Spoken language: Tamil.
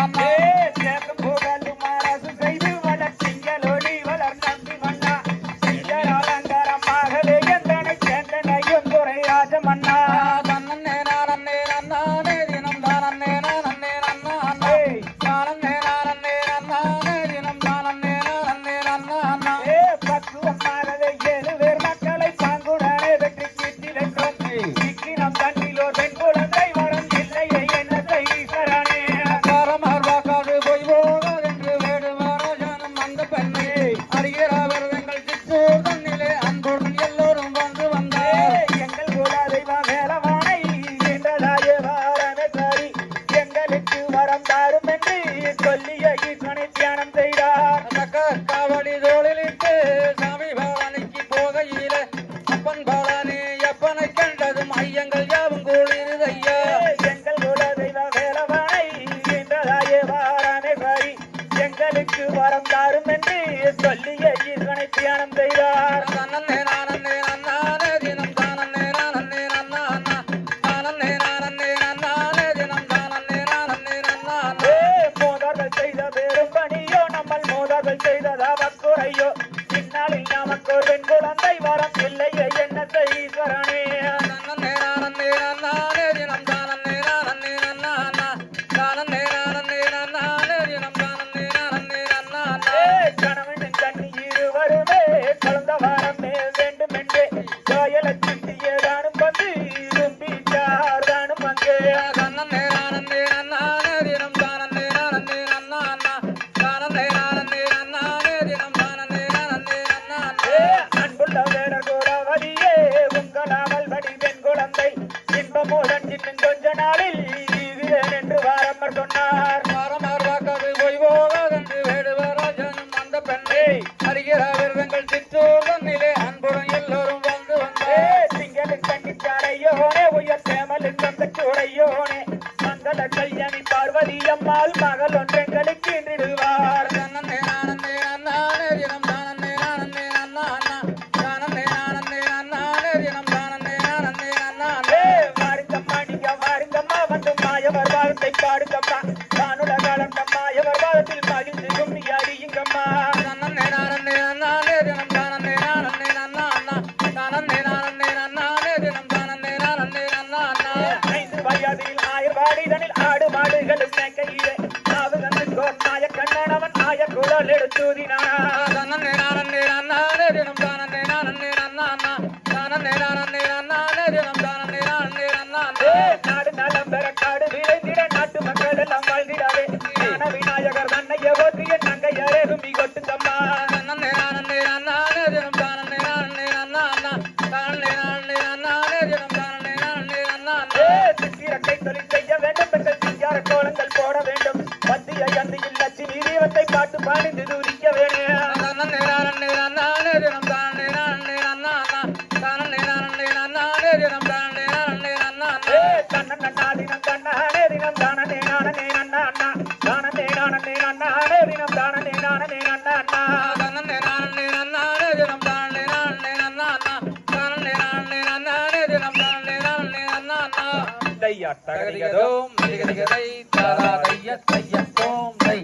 Mama. என்று சொல்லிய ஈர்கனை தியானம் செய்தார் மோதார்கள் செய்த பெரும் பணியோ நம்மள் மோதார்கள் செய்ததா வக்குறையோ பின்னாளில் நமக்கு ஒரு பெண் குழந்தை வரம் சிங்கர விரதங்கள் சிற்றோதன் நிலை அன்புடன் எல்லோரும் வந்து வந்தே சிங்கள கண்டிச்சாலையோனே உயர் சேமலின் வந்த சூடையோனே மங்கள கல்யாணி பார்வதி அம்மாள் மகள் ஒன்றெங்களுக்கு நிடுவார் நன்னே நானந்தே நன்னானே தினம் நானந்தே நானந்தே ஆடு மாடுகள் மேக்கையிலே நாவுகன கோட்டாய கண்ணனவன் நாய குழல் எடுத்தூதினானே நாடு நலம் பெற காடு விளைந்திட நாட்டு மக்கள் எல்லாம் வாழ்ந்திடாவே ஞான விநாயகர் தன்னைய ஓற்றிய நங்கையரே கும்பி கொட்டு தம்மா சித்திரக்கை தொழிற்சை தையா தகதிகதோம் தகதிகதை தாரா தைய தையத்தோம் தை.